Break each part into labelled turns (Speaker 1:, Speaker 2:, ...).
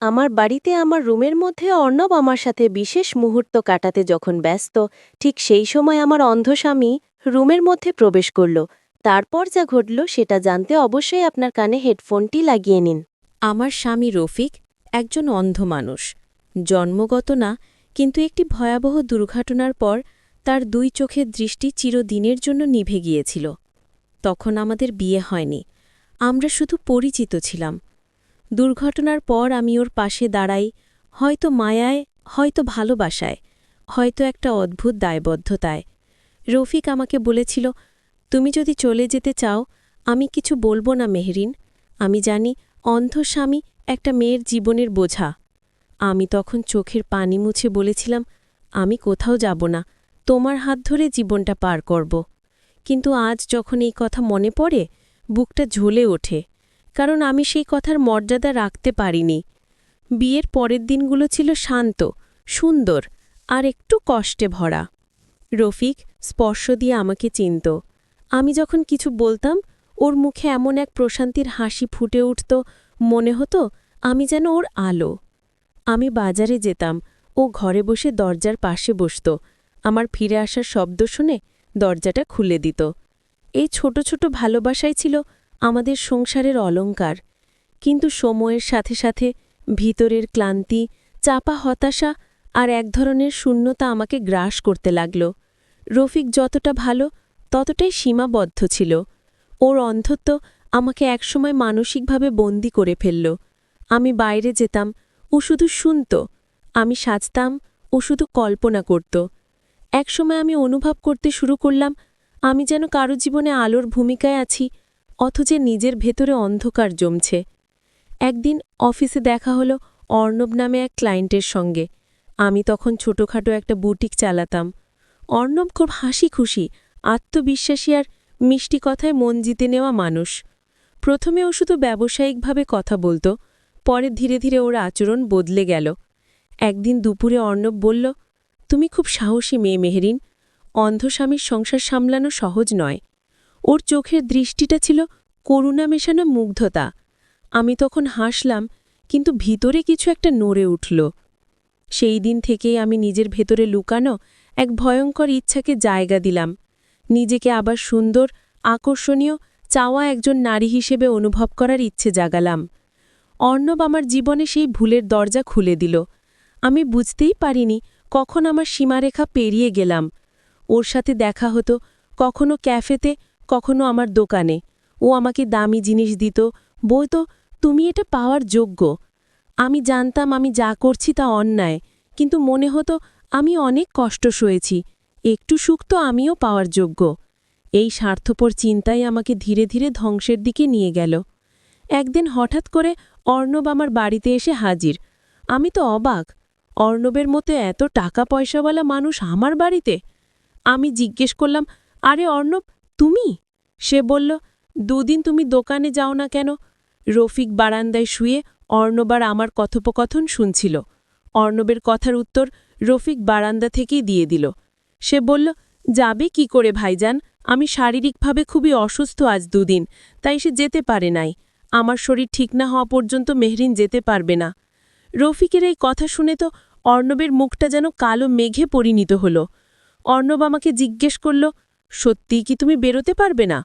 Speaker 1: আমার বাড়িতে আমার রুমের মধ্যে অর্ণব আমার সাথে বিশেষ মুহূর্ত কাটাতে যখন ব্যস্ত, ঠিক সেই সময় আমার অন্ধ স্বামী রুমের মধ্যে প্রবেশ করল। তারপর যা ঘটল সেটা জানতে অবশ্যই আপনার কানে হেডফোনটি লাগিয়ে নিন।
Speaker 2: আমার স্বামী রফিক একজন অন্ধ মানুষ। জন্মগত না, কিন্তু একটি ভয়াবহ দুর্ঘটনার পর তার দুই চোখের দৃষ্টি চিরদিনের জন্য নিভে গিয়েছিল। তখন আমাদের বিয়ে হয়নি। আমরা শুধু পরিচিত ছিলাম। দুর্ঘটনার পর আমি ওর পাশে দাঁড়াই, হয়তো মায়ায়, হয়তো ভালোবাসায়, হয়তো একটা অদ্ভুত দায়বদ্ধতায়। রফিক আমাকে বলেছিল, তুমি যদি চলে যেতে চাও, আমি কিছু বলব না মেহরিন। আমি জানি অন্ধ স্বামী একটা মেয়ের জীবনের বোঝা। আমি তখন চোখের পানি মুছে বলেছিলাম, আমি কোথাও যাব না, তোমার হাত ধরে জীবনটা পার করব। কিন্তু আজ যখন এই কথা মনে পড়ে, বুকটা ঝোলে ওঠে। কারণ আমি সেই কথার মর্যাদা রাখতে পারিনি। বিয়ের পরের দিনগুলো ছিল শান্ত, সুন্দর আর একটু কষ্টে ভরা। রফিক স্পর্শ দিয়ে আমাকে চিনত। আমি যখন কিছু বলতাম, ওর মুখে এমন এক প্রশান্তির হাসি ফুটে উঠত, মনে হতো আমি যেন ওর আলো। আমি বাজারে যেতাম, ও ঘরে বসে দরজার পাশে বসত। আমার ফিরে আসার শব্দ শুনে দরজাটা খুলে দিত। এই ছোট ছোট ভালোবাসাই ছিল আমাদের সংসারের অলঙ্কার, কিন্তু সময়ের সাথে সাথে ভিতরের ক্লান্তি, চাপা হতাশা আর এক ধরনের শূন্যতা আমাকে গ্রাস করতে লাগল। রফিক যতটা ভালো, ততটাই সীমাবদ্ধ ছিল। ওর অন্ধত্ব আমাকে একসময় মানসিকভাবে বন্দি করে ফেলল। আমি বাইরে যেতাম, ও শুধু শুনত। আমি সাজতাম, ও শুধু কল্পনা করত। একসময় আমি অনুভব করতে শুরু করলাম, আমি যেন কারও জীবনে আলোর ভূমিকায় আছি অথচ নিজের ভেতরে অন্ধকার জমছে। একদিন অফিসে দেখা হলো অর্ণব নামে এক ক্লায়েন্টের সঙ্গে। আমি তখন ছোটখাটো একটা বুটিক চালাতাম। অর্ণব খুব হাসি খুশি, আত্মবিশ্বাসী আর মিষ্টি কথায় মন জিতে নেওয়া মানুষ। প্রথমে ও শুধু ব্যবসায়িকভাবে কথা বলতো, পরে ধীরে ধীরে ওর আচরণ বদলে গেল। একদিন দুপুরে অর্ণব বলল, তুমি খুব সাহসী মেয়ে মেহরিন অন্ধস্বামীর সংসার সামলানো সহজ নয়। ওর চোখের দৃষ্টিটা ছিল করুণা মেশানো মুগ্ধতা। আমি তখন হাসলাম, কিন্তু ভিতরে কিছু একটা নড়ে উঠল। সেই দিন থেকেই আমি নিজের ভেতরে লুকানো এক ভয়ঙ্কর ইচ্ছাকে জায়গা দিলাম। নিজেকে আবার সুন্দর, আকর্ষণীয়, চাওয়া একজন নারী হিসেবে অনুভব করার ইচ্ছে জাগালাম। অর্ণব আমার জীবনে সেই ভুলের দরজা খুলে দিল। আমি বুঝতেই পারিনি কখন আমার সীমারেখা পেরিয়ে গেলাম। ওর সাথে দেখা হতো, কখনো ক্যাফেতে কখনো আমার দোকানে। ও আমাকে দামি জিনিস দিত। বলতো, তুমি এটা পাওয়ার যোগ্য। আমি জানতাম আমি যা করছি তা অন্যায়। কিন্তু মনে হতো, আমি অনেক কষ্ট সয়েছি। একটু সুখ তো আমিও পাওয়ার যোগ্য। এই স্বার্থপর চিন্তাই আমাকে ধীরে ধীরে ধ্বংসের দিকে নিয়ে গেল। একদিন হঠাৎ করে অর্ণব আমার বাড়িতে এসে হাজির। আমি তো অবাক। অর্ণবের মতো এত টাকা পয়সাওয়ালা মানুষ আমার বাড়িতে? আমি জিজ্ঞেস করলাম, আরে অর্ণব তুমি? সে বলল, দুদিন তুমি দোকানে যাও না কেন? রফিক বারান্দায় শুয়ে অর্ণবার আমার কথোপকথন শুনছিল। অর্ণবের কথার উত্তর রফিক বারান্দা থেকেই দিয়ে দিল। সে বলল, যাবে কি করে ভাইজান? আমি শারীরিকভাবে খুবই অসুস্থ আজ দুদিন, তাই সে যেতে পারে নাই। আমার শরীর ঠিক না হওয়া পর্যন্ত মেহরিন যেতে পারবে না। রফিকের এই কথা শুনে তো অর্ণবের মুখটা যেন কালো মেঘে পরিণত হল। অর্ণব আমাকে জিজ্ঞেস করল সত্যিই কি তুমি বেরোতে পারবে না?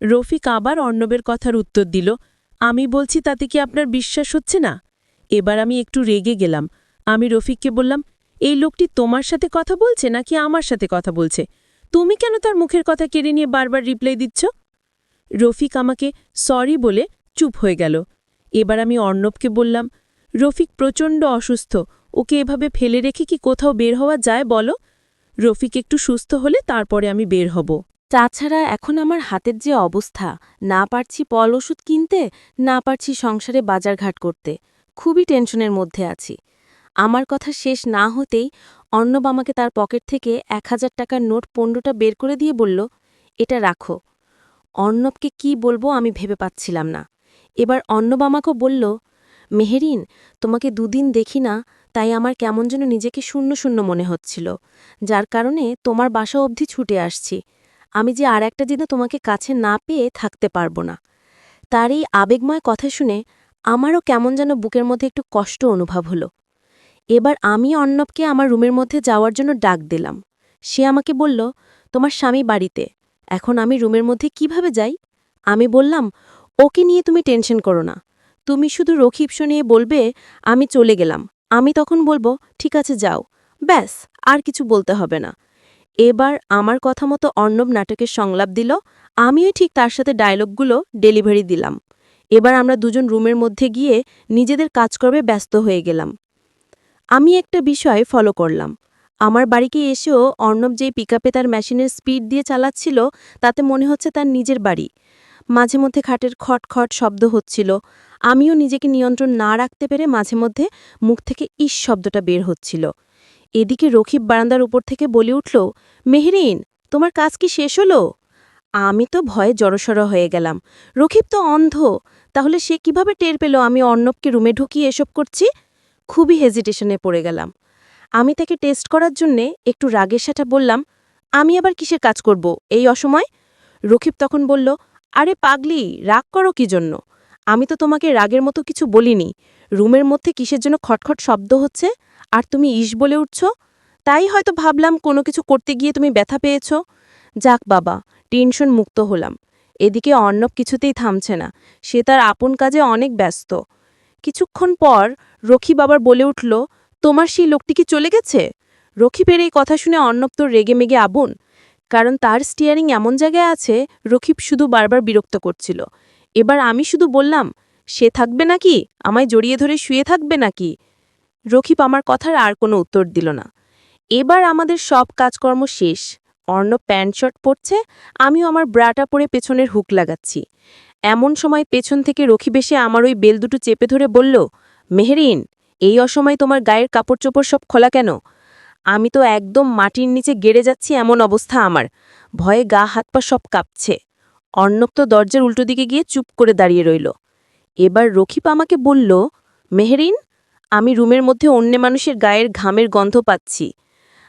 Speaker 2: রফিক আবার অর্ণবের কথার উত্তর দিল, আমি বলছি তাতে কি আপনার বিশ্বাস হচ্ছে না? এবার আমি একটু রেগে গেলাম। আমি রফিককে বললাম, এই লোকটি তোমার সাথে কথা বলছে নাকি আমার সাথে কথা বলছে? তুমি কেন তার মুখের কথা কেড়ে নিয়ে বারবার রিপ্লাই দিচ্ছ? রফিক আমাকে, সরি বলে চুপ হয়ে গেল। এবার আমি অর্ণবকে বললাম, রফিক প্রচণ্ড অসুস্থ, ওকে এভাবে ফেলে রেখে কি কোথাও বের হওয়া যায় বলো? রফিক একটু সুস্থ হলে তারপরে আমি বের হব।
Speaker 1: তাছাড়া এখন আমার হাতের যে অবস্থা, না পারছি পল ওষুধ কিনতে, না পারছি সংসারে বাজারঘাট করতে, খুবই টেনশনের মধ্যে আছি। আমার কথা শেষ না হতেই অর্ণব আমাকে তার পকেট থেকে এক হাজার টাকার নোট পনেরোটা বের করে দিয়ে বলল, এটা রাখো। অর্ণবকে কি বলব আমি ভেবে পাচ্ছিলাম না। এবার অর্ণব আমাকেও বলল, মেহেরিন, তোমাকে দুদিন দেখি না তাই আমার কেমন যেন নিজেকে শূন্য শূন্য মনে হচ্ছিল। যার কারণে তোমার বাসা অবধি ছুটে আসছি। আমি যে আর একটা দিনও তোমাকে কাছে না পেয়ে থাকতে পারব না। তার এই আবেগময় কথা শুনে আমারও কেমন যেন বুকের মধ্যে একটু কষ্ট অনুভব হলো। এবার আমি অর্ণবকে আমার রুমের মধ্যে যাওয়ার জন্য ডাক দিলাম। সে আমাকে বলল, তোমার স্বামী বাড়িতে। এখন আমি রুমের মধ্যে কীভাবে যাই? আমি বললাম, ওকে নিয়ে তুমি টেনশন করো না। তুমি শুধু রক্ষিপ নিয়ে বলবে, আমি চলে গেলাম। আমি তখন বলব, ঠিক আছে, যাও। ব্যাস, আর কিছু বলতে হবে না। এবার আমার কথা মতো অর্ণব নাটকের সংলাপ দিল। আমিও ঠিক তার সাথে ডায়লগগুলো ডেলিভারি দিলাম। এবার আমরা দুজন রুমের মধ্যে গিয়ে নিজেদের কাজকর্মে ব্যস্ত হয়ে গেলাম। আমি একটা বিষয় ফলো করলাম। আমার বাড়িকে এসেও অর্ণব যেই পিকআপে তার মেশিনের স্পিড দিয়ে চালাচ্ছিল, তাতে মনে হচ্ছে তার নিজের বাড়ি। মাঝে মধ্যে খাটের খটখট শব্দ হচ্ছিল। আমিও নিজেকে নিয়ন্ত্রণ না রাখতে পেরে মাঝে মধ্যে মুখ থেকে ইস শব্দটা বের হচ্ছিল। এদিকে রকিব বারান্দার উপর থেকে বলে উঠল, মেহরিন, তোমার কাজ কি শেষ হলো? আমি তো ভয়ে জড়সড় হয়ে গেলাম। রকিব তো অন্ধ, তাহলে সে কীভাবে টের পেল আমি অর্ণবকে রুমে ঢুকিয়ে এসব করছি? খুবই হেজিটেশনে পড়ে গেলাম। আমি তাকে টেস্ট করার জন্যে একটু রাগের সাথে বললাম, আমি আবার কিসের কাজ করব এই অসময়? রকিব তখন বলল আরে পাগলি, রাগ করো কি জন্য? আমি তো তোমাকে রাগের মতো কিছু বলিনি। রুমের মধ্যে কিসের জন্য খটখট শব্দ হচ্ছে? আর তুমি ইস বলে উঠছ? তাই হয়তো ভাবলাম কোনো কিছু করতে গিয়ে তুমি ব্যথা পেয়েছ। যাক বাবা, টেনশন মুক্ত হলাম। এদিকে অর্ণব কিছুতেই থামছে না। সে তার আপন কাজে অনেক ব্যস্ত। কিছুক্ষণ পর রকিব বাবার বলে উঠল, তোমার সেই লোকটি কি চলে গেছে? রকিবের এই কথা শুনে অর্ণব তো রেগে মেগে আবুন। কারণ তার স্টিয়ারিং এমন জায়গায় আছে, রকিব শুধু বারবার বিরক্ত করছিল। এবার আমি শুধু বললাম, সে থাকবে নাকি? আমায় জড়িয়ে ধরে শুয়ে থাকবে নাকি? রকিব আমার কথার আর কোনো উত্তর দিল না। এবার আমাদের সব কাজকর্ম শেষ। অর্ণব প্যান্ট শার্ট পরছে, আমিও আমার ব্রাটা পরে পেছনের হুক লাগাচ্ছি। এমন সময় পেছন থেকে রকিব এসে আমার ওই বেল দুটো চেপে ধরে বলল, মেহরিন, এই অসময় তোমার গায়ের কাপড় চোপড় সব খোলা কেন? আমি তো একদম মাটির নিচে গেড়ে যাচ্ছি এমন অবস্থা আমার। ভয়ে গা হাত পা সব কাঁপছে। অর্ণব তো দরজার উল্টো দিকে গিয়ে চুপ করে দাঁড়িয়ে রইল। এবার রকিব আমাকে বলল, মেহরিন, আমি রুমের মধ্যে অন্য মানুষের গায়ের ঘামের গন্ধ পাচ্ছি।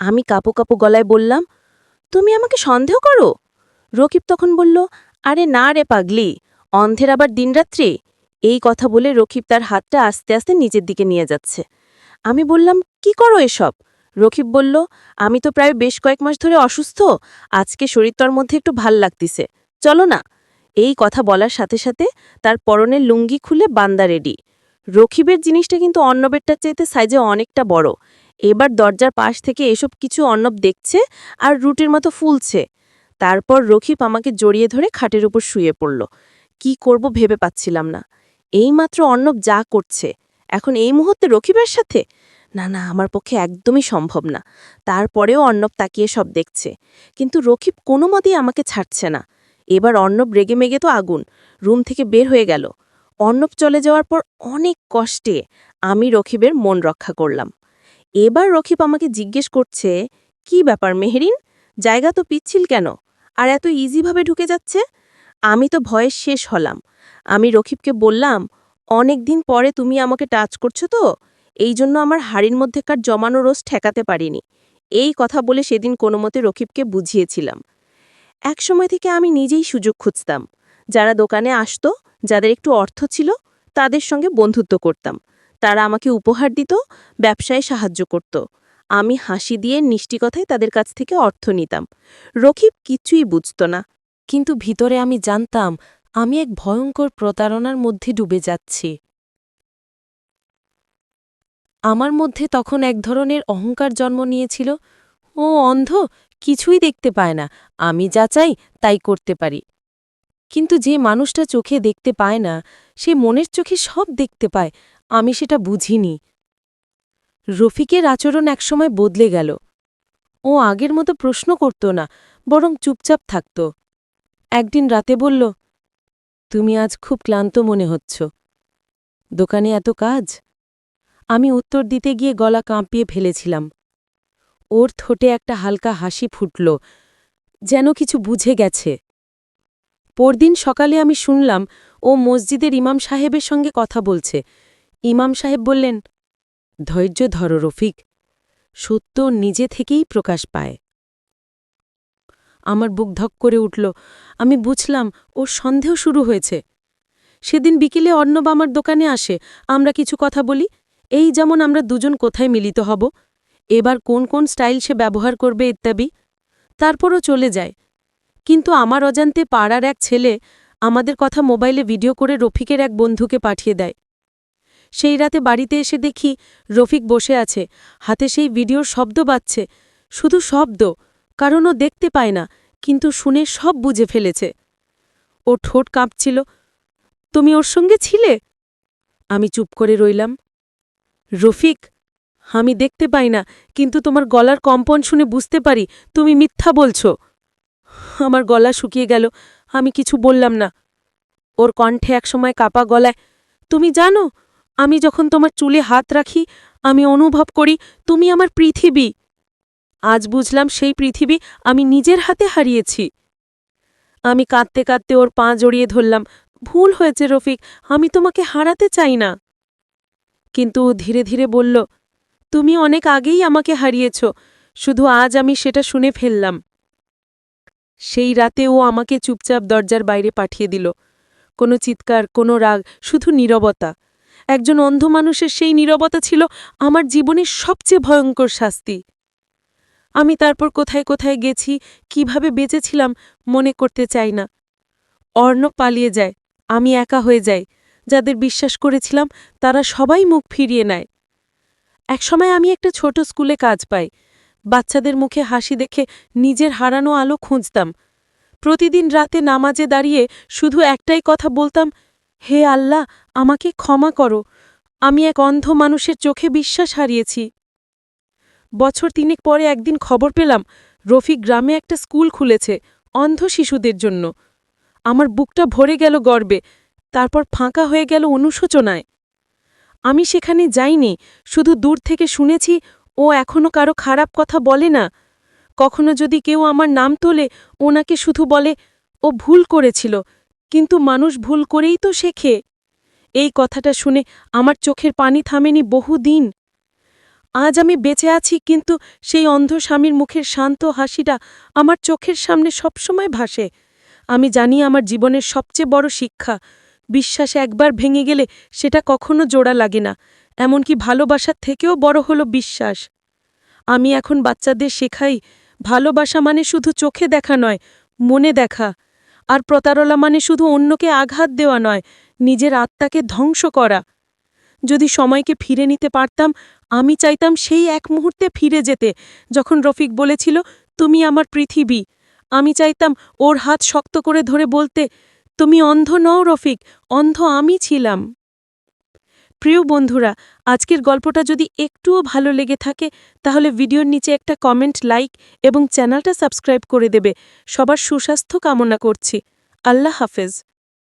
Speaker 1: আমি কাপো কাপো গলায় বললাম, তুমি আমাকে সন্দেহ করো? রকিব তখন বলল, আরে না রে পাগলি, অন্ধের আবার দিনরাত্রি? এই কথা বলে রকিব তার হাতটা আস্তে আস্তে নিচের দিকে নিয়ে যাচ্ছে। আমি বললাম, কি করো এসব? রকিব বলল, আমি তো প্রায় বেশ কয়েক মাস ধরে অসুস্থ। আজকে শরীরটার মধ্যে একটু ভালো লাগতিছে। চলো না। এই কথা বলার সাথে সাথে তার পরনের লুঙ্গি খুলে বান্দা রেডি। রকিবের জিনিসটা কিন্তু অন্নবেরটার চাইতে সাইজে অনেকটা বড়। এবার দরজার পাশ থেকে এসব কিছু অর্ণব দেখছে আর রুটির মতো ফুলছে। তারপর রকিব আমাকে জড়িয়ে ধরে খাটের উপর শুয়ে পড়ল। কি করব ভেবে পাচ্ছিলাম না। এইমাত্র অর্ণব যা করছে। এখন এই মুহূর্তে রকিবের সাথে? না না, আমার পক্ষে একদমই সম্ভব না। তারপরেও অর্ণব তাকিয়ে সব দেখছে। কিন্তু রকিব কোনো মতেই আমাকে ছাড়ছে না। এবার অর্ণব রেগে মেগে তো আগুন, রুম থেকে বের হয়ে গেল। অর্ণব চলে যাওয়ার পর অনেক কষ্টে আমি রকিবের মন রক্ষা করলাম। এবার রকিব আমাকে জিজ্ঞেস করছে, কি ব্যাপার মেহরিন? জায়গা তো পিচ্ছিল কেন? আর এত ইজিভাবে ঢুকে যাচ্ছে? আমি তো ভয়ে শেষ হলাম। আমি রকিবকে বললাম অনেক দিন পরে তুমি আমাকে টাচ করছ তো? এই জন্য আমার হাড়ির মধ্যেকার জমানো রোজ ঠেকাতে পারিনি। এই কথা বলে সেদিন কোনো মতে রকিবকে বুঝিয়েছিলাম। এক সময় থেকে আমি নিজেই সুযোগ খুঁজতাম। যারা দোকানে আসতো, যাদের একটু অর্থ ছিল, তাদের সঙ্গে বন্ধুত্ব করতাম। তারা আমাকে উপহার দিত, ব্যবসায় সাহায্য করত। আমি হাসি দিয়ে নিষ্টি কথায় তাদের কাছ থেকে অর্থ নিতাম। রকিব কিছুই বুঝত না,
Speaker 2: কিন্তু ভিতরে আমি জানতাম, আমি এক ভয়ঙ্কর প্রতারণার মধ্যে ডুবে যাচ্ছি। আমার মধ্যে তখন এক ধরনের অহংকার জন্ম নিয়েছিল। ও অন্ধ, কিছুই দেখতে পায় না। আমি যা চাই, তাই করতে পারি। কিন্তু যে মানুষটা চোখে দেখতে পায় না, সে মনের চোখে সব দেখতে পায়। আমি সেটা বুঝিনি। রফিকের আচরণ একসময় বদলে গেল। ও আগের মতো প্রশ্ন করত না, বরং চুপচাপ থাকত। একদিন রাতে বলল, তুমি আজ খুব ক্লান্ত মনে হচ্ছ। দোকানে এত কাজ? আমি উত্তর দিতে গিয়ে গলা কাঁপিয়ে ফেলেছিলাম। ওর ঠোঁটে একটা হালকা হাসি ফুটল, যেন কিছু বুঝে গেছে। পরদিন সকালে আমি শুনলাম, ও মসজিদের ইমাম সাহেবের সঙ্গে কথা বলছে। ইমাম সাহেব বললেন, ধৈর্য ধরো রফিক, সত্য নিজে থেকেই প্রকাশ পায়। আমার বুক ধক করে উঠল। আমি বুঝলাম, ওর সন্দেহ শুরু হয়েছে।
Speaker 1: সেদিন বিকেলে অর্ণব আমার দোকানে আসে, আমরা কিছু কথা বলি এই যেমন আমরা দুজন কোথায় মিলিত হব, এবার কোন কোন স্টাইল সে ব্যবহার করবে ইত্যাদি, তারপরও চলে যায়। কিন্তু আমার অজান্তে পাড়ার এক ছেলে আমাদের কথা মোবাইলে ভিডিও করে রফিকের এক বন্ধুকে পাঠিয়ে দেয়। সেই রাতে বাড়িতে এসে দেখি রফিক বসে আছে, হাতে সেই ভিডিওর শব্দ বাজছে, শুধু শব্দ, কারণ ও দেখতে পায় না, কিন্তু শুনে সব বুঝে ফেলেছে। ও ঠোঁট কাঁপছিল, তুমি ওর সঙ্গে ছিলে? আমি চুপ করে রইলাম। রফিক, আমি দেখতে পাই না, কিন্তু তোমার গলার কম্পন শুনে বুঝতে পারি তুমি মিথ্যা বলছো। আমার গলা শুকিয়ে গেল, আমি কিছু বললাম না। ওর কণ্ঠে একসময় কাপা গলায়, তুমি জানো, আমি যখন তোমার চুলে হাত রাখি, আমি অনুভব করি তুমি আমার পৃথিবী। আজ বুঝলাম সেই পৃথিবী আমি নিজের হাতে হারিয়েছি। আমি কাঁদতে কাঁদতে ওর পা জড়িয়ে ধরলাম, ভুল হয়েছে রফিক, আমি তোমাকে হারাতে চাই না। কিন্তু ধীরে ধীরে বলল, তুমি অনেক আগেই আমাকে হারিয়েছ, শুধু আজ আমি সেটা শুনে ফেললাম। সেই রাতে ও আমাকে চুপচাপ দরজার বাইরে পাঠিয়ে দিল। কোনো চিৎকার, কোনো রাগ, শুধু নীরবতা। একজন অন্ধ মানুষের সেই নীরবতা ছিল আমার জীবনের সবচেয়ে ভয়ঙ্কর শাস্তি। আমি তারপর কোথায় কোথায় গেছি, কীভাবে বেঁচেছিলাম মনে করতে চাই না। অর্ণব পালিয়ে যায়, আমি একা হয়ে যাই। যাদের বিশ্বাস করেছিলাম, তারা সবাই মুখ ফিরিয়ে নেয়। একসময় আমি একটা ছোট স্কুলে কাজ পাই। বাচ্চাদের মুখে হাসি দেখে নিজের হারানো আলো খুঁজতাম। প্রতিদিন রাতে নামাজে দাঁড়িয়ে শুধু একটাই কথা বলতাম, হে আল্লাহ, আমাকে ক্ষমা করো। আমি এক অন্ধ মানুষের চোখে বিশ্বাস হারিয়েছি। বছর তিনেক পরে একদিন খবর পেলাম, রফিক গ্রামে একটা স্কুল খুলেছে অন্ধ শিশুদের জন্য। আমার বুকটা ভরে গেল গর্বে। তারপর ফাঁকা হয়ে গেল অনুশোচনায়। আমি সেখানে যাইনি, শুধু দূর থেকে শুনেছি, ও এখনও কারও খারাপ কথা বলে না। কখনো যদি কেউ আমার নাম তোলে, ওনাকে শুধু বলে, ও ভুল করেছিল, কিন্তু মানুষ ভুল করেই তো শেখে। এই কথাটা শুনে আমার চোখের পানি থামেনি বহুদিন। আজ আমি বেঁচে আছি, কিন্তু সেই অন্ধ স্বামীর মুখের শান্ত হাসিটা আমার চোখের সামনে সবসময় ভাসে। আমি জানি আমার জীবনের সবচেয়ে বড় শিক্ষা বিশ্বাস একবার ভেঙে গেলে সেটা কখনো জোড়া লাগে না, এমনকি ভালোবাসার থেকেও বড় হলো বিশ্বাস। আমি এখন বাচ্চাদের শেখাই, ভালোবাসা মানে শুধু চোখে দেখা নয়, মনে দেখা, আর প্রতারলা মানে শুধু অন্যকে আঘাত দেওয়া নয়, নিজের আত্মাকে ধ্বংস করা। যদি সময়কে ফিরে নিতে পারতাম, আমি চাইতাম সেই এক মুহূর্তে ফিরে যেতে, যখন রফিক বলেছিল, তুমি আমার পৃথিবী। আমি চাইতাম ওর হাত শক্ত করে ধরে বলতে তুমি অন্ধ নও রফিক, অন্ধ আমি ছিলাম। প্রিয় বন্ধুরা, আজকের গল্পটা যদি একটুও ভালো লেগে থাকে, তাহলে ভিডিওর নিচে একটা কমেন্ট, লাইক এবং চ্যানেলটা সাবস্ক্রাইব করে দেবে। সবার সুস্বাস্থ্য কামনা করছি। আল্লাহ হাফেজ।